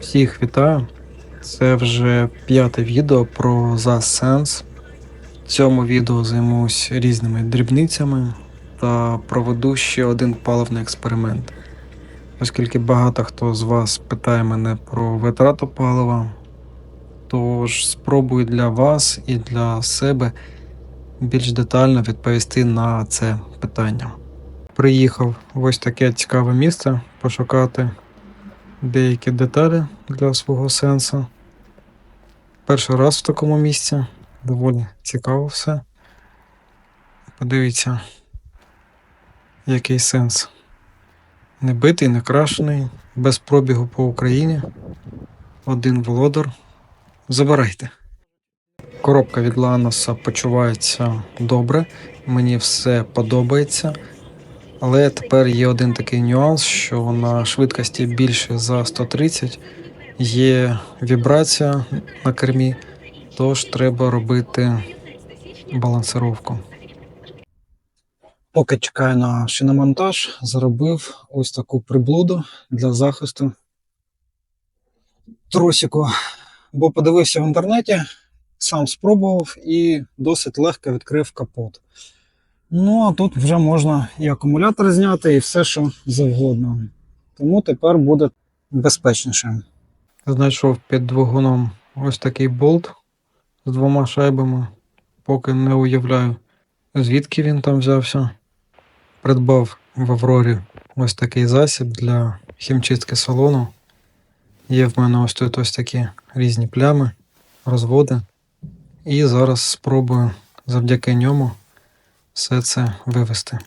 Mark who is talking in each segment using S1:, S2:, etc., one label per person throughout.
S1: Всіх вітаю. Це вже п'яте відео про ZASense. В цьому відео займусь різними дрібницями та проведу ще один паливний експеримент. Оскільки багато хто з вас питає мене про витрату палива, тож спробую для вас і для себе більш детально відповісти на це питання. Приїхав в ось таке цікаве місце пошукати деякі деталі для свого сенсу. Перший раз в такому місці. Доволі цікаво все. Подивіться, який сенс. Не битий, не крашений, без пробігу по Україні. Один володар. Забирайте. Коробка від Ланоса почувається добре, мені все подобається. Але тепер є один такий нюанс, що на швидкості більше за 130 є вібрація на кермі, тож треба робити балансировку. Поки чекаю на шиномонтаж, зробив ось таку приблуду для захисту тросику, бо подивився в інтернеті, сам спробував і досить легко відкрив капот. Ну, а тут вже можна і акумулятор зняти, і все, що завгодно. Тому тепер буде безпечніше. Знайшов під двигуном ось такий болт з двома шайбами, поки не уявляю, звідки він там взявся. Придбав в Аврорі ось такий засіб для хімчистки салону. Є в мене ось тут ось такі різні плями, розводи. І зараз спробую завдяки ньому все це вивести.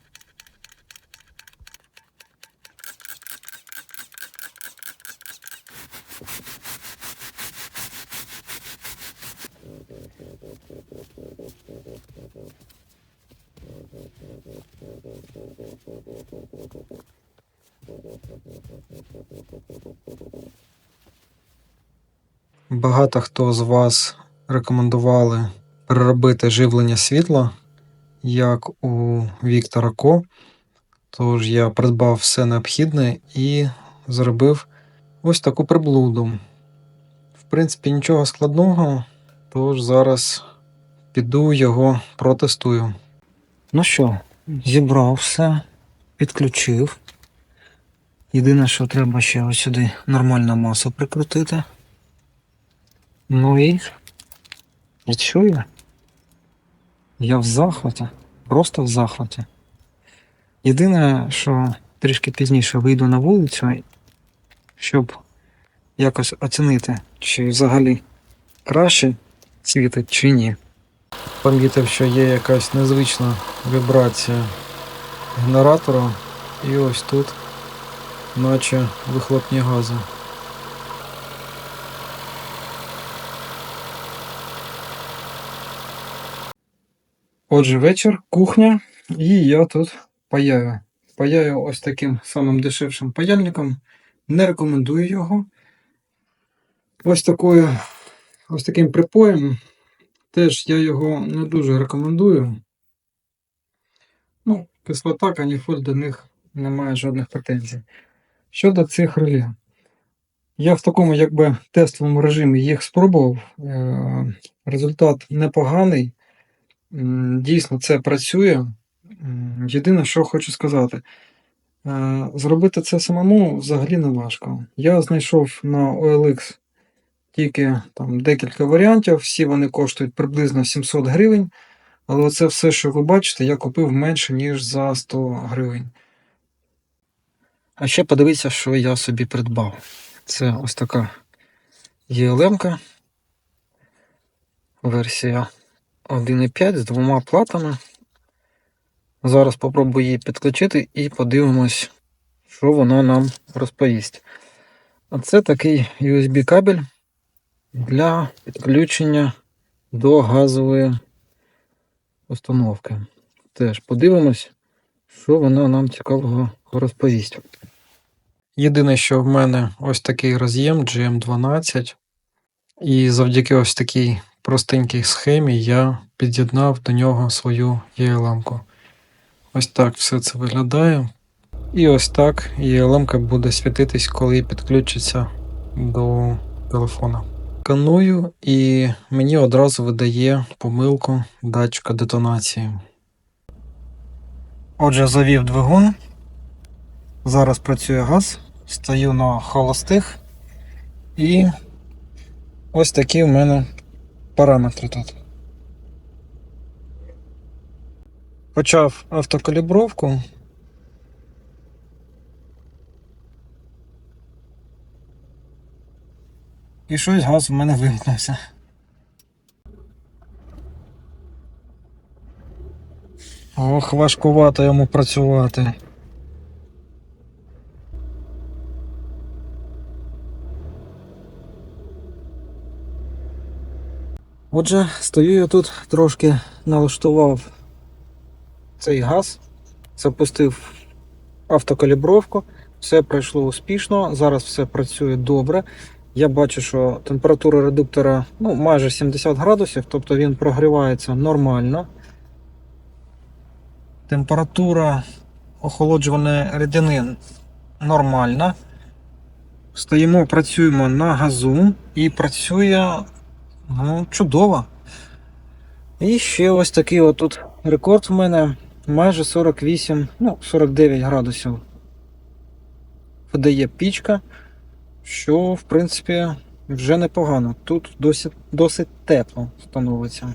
S1: Багато хто з вас рекомендували переробити живлення світла як у Віктора Ко. Тож я придбав все необхідне і зробив ось таку приблуду. В принципі, нічого складного, тож зараз піду його протестую. Ну що, зібрав все, підключив. Єдине, що треба ще ось сюди нормальну масу прикрутити. Ну і і чую. Я в захваті, просто в захваті. Єдине, що трішки пізніше вийду на вулицю, щоб якось оцінити, чи взагалі краще світить, чи ні. Помітив, що є якась незвична вібрація генератора, і ось тут, наче вихлопні гази. Отже, вечір, кухня, і я тут паяю. Паяю ось таким самим дешевшим паяльником. Не рекомендую його. Ось такою, ось таким припоєм. Теж я його не дуже рекомендую. Ну, кислота, каніфоль до них немає жодних претензій. Щодо цих реле. Я в такому якби тестовому режимі їх спробував. Е, Результат непоганий. Дійсно, це працює. Єдине, що хочу сказати, е, зробити це самому взагалі не важко. Я знайшов на OLX тільки там декілька варіантів, всі вони коштують приблизно 700 гривень. Але це все, що ви бачите, я купив менше, ніж за 100 гривень. А ще подивіться, що я собі придбав. Це ось така ЄЛМ-ка. Версія 1.5 з двома платами. Зараз попробую її підключити і подивимось, що воно нам розповість. А це такий USB кабель для підключення до газової установки. Теж подивимось, що воно нам цікавого розповість. Єдине, що в мене ось такий роз'єм GM12, і завдяки ось такій простенькій схемі я під'єднав до нього свою ELM-ку. Ось так все це виглядає. І ось так ELM буде світитись, коли підключиться до телефона. Каную і мені одразу видає помилку датчика детонації. Отже, завів двигун. Зараз працює газ. Стою на холостих. І ось такі в мене параметри тут. Почав автокалібровку. І щось газ в мене вимкнувся. Ох, важкувато йому працювати. Отже, стою я тут трошки налаштував цей газ, запустив автокалібровку, все пройшло успішно, зараз все працює добре. Я бачу, що температура редуктора ну, майже 70 градусів, тобто він прогрівається нормально. Температура охолоджуваної рідини нормальна. Стоїмо, працюємо на газу і працює ну, чудово. І ще ось такий от тут рекорд в мене майже 48, ну, 49 градусів. Видає пічка, що в принципі вже непогано. Тут досить, досить тепло становиться.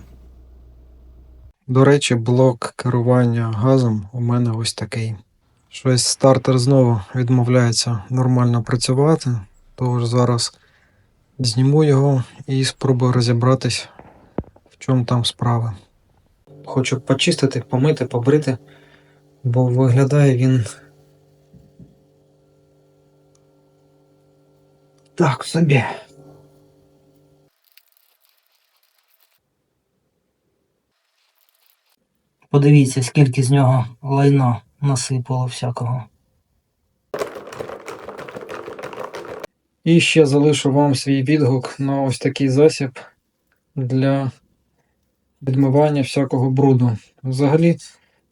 S1: До речі, блок керування газом у мене ось такий. Щось стартер знову відмовляється нормально працювати, тож зараз зніму його і спробую розібратись, в чому там справа. Хочу почистити, помити, побрити, бо виглядає він. Так собі.
S2: Подивіться, скільки з нього лайна насипало всякого.
S1: І ще залишу вам свій відгук на ось такий засіб для відмивання всякого бруду. Взагалі,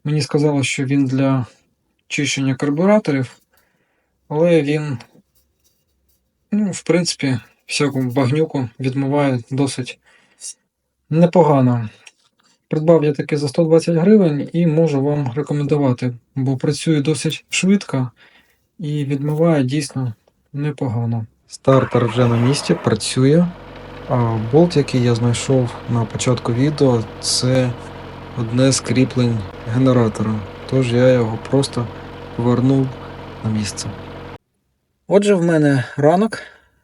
S1: мені сказали, що він для чищення карбюраторів, але він, ну, в принципі, всяку багнюку відмиває досить непогано. Придбав я таки за 120 гривень і можу вам рекомендувати, бо працює досить швидко і відмиває дійсно непогано. Стартер вже на місці, працює. А болт, який я знайшов на початку відео, це одне з кріплень генератора. Тож я його просто повернув на місце. Отже, в мене ранок,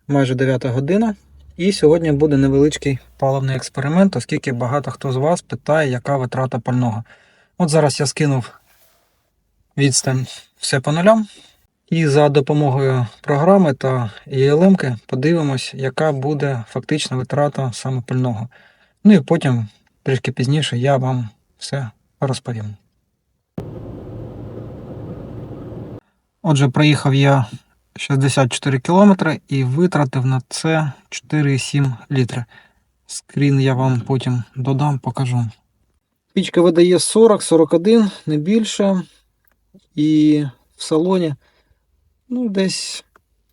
S1: майже 9 година, і сьогодні буде невеличкий паливний експеримент, оскільки багато хто з вас питає, яка витрата пального. От зараз я скинув відстань все по нулям. І за допомогою програми та ELM подивимось, яка буде фактична витрата саме пального. Ну і потім, трішки пізніше, я вам все розповім. Отже, проїхав я 64 кілометри і витратив на це 4,7 літри. Скрін я вам потім додам, покажу. Пічка видає 40-41, не більше. І в салоні Ну, десь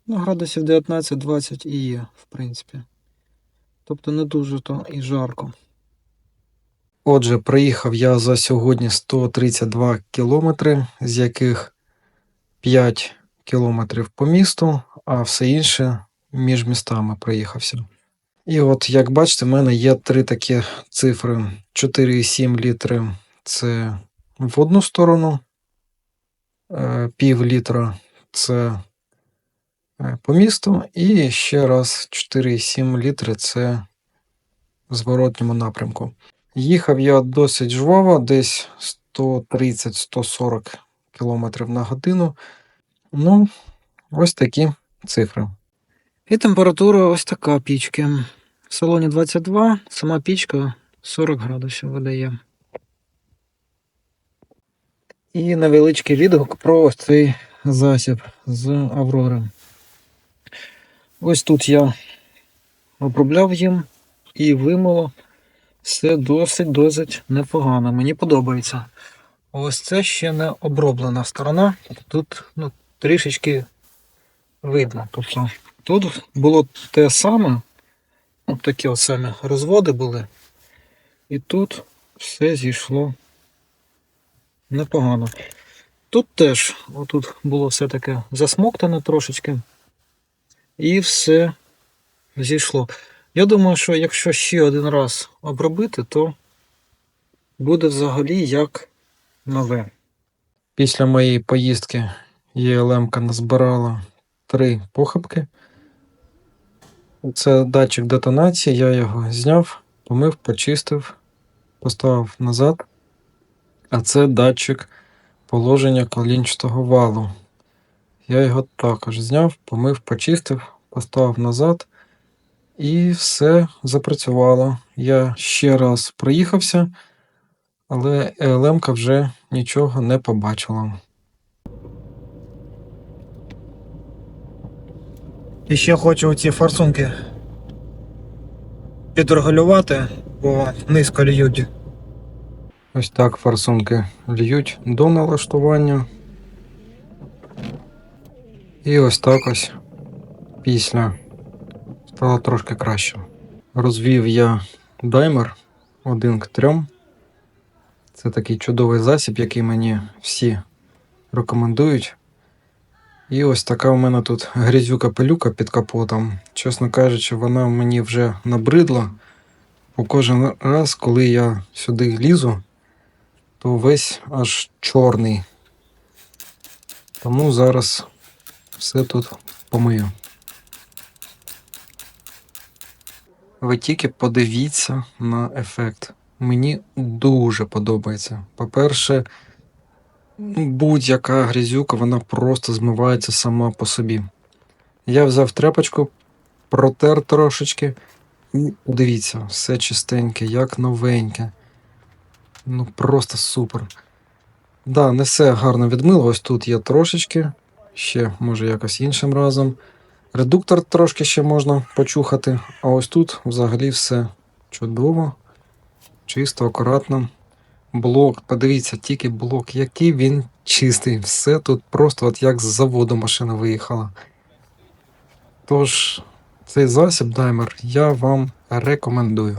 S1: ну, градусів 19-20 і є, в принципі. Тобто не дуже то і жарко. Отже, приїхав я за сьогодні 132 кілометри, з яких 5 кілометрів по місту, а все інше між містами проїхався. І от, як бачите, в мене є три такі цифри: 4,7 літри це в одну сторону, е, пів літра це е, по місту, і ще раз 4,7 літри це в зворотньому напрямку. Їхав я досить жваво, десь 130-140 км на годину. Ну, ось такі цифри. І температура ось така пічки. В салоні 22, сама пічка 40 градусів видає. І невеличкий відгук про ось цей засіб з Аврори. Ось тут я обробляв їм і вимило. Все досить досить непогано. Мені подобається. Ось це ще не оброблена сторона. Тут ну, трішечки видно. Тобто Тут було те саме, от такі от самі розводи були. І тут все зійшло непогано. Тут теж, отут було все таке засмоктане трошечки. І все зійшло. Я думаю, що якщо ще один раз обробити, то буде взагалі як нове. Після моєї поїздки ЄЛМ-ка назбирала три похибки. Це датчик детонації, я його зняв, помив, почистив, поставив назад. А це датчик положення колінчатого валу. Я його також зняв, помив, почистив, поставив назад. І все запрацювало. Я ще раз проїхався, але ЕЛМ вже нічого не побачила. І ще хочу ці форсунки підрегулювати, бо низько льють. Ось так форсунки льють до налаштування. І ось так ось після стало трошки краще. Розвів я даймер 1 к 3. Це такий чудовий засіб, який мені всі рекомендують. І ось така у мене тут грязюка-пилюка під капотом. Чесно кажучи, вона мені вже набридла. Бо кожен раз, коли я сюди лізу, то весь аж чорний. Тому зараз все тут помию. Ви тільки подивіться на ефект. Мені дуже подобається. По-перше, будь-яка грязюка, вона просто змивається сама по собі. Я взяв тряпочку, протер трошечки. І подивіться, все чистеньке, як новеньке. Ну просто супер. Да, не все гарно відмило. Ось тут є трошечки. Ще може якось іншим разом. Редуктор трошки ще можна почухати, а ось тут взагалі все чудово, чисто, акуратно. Блок, подивіться, тільки блок, який він чистий. Все тут просто от як з заводу машина виїхала. Тож, цей засіб даймер я вам рекомендую.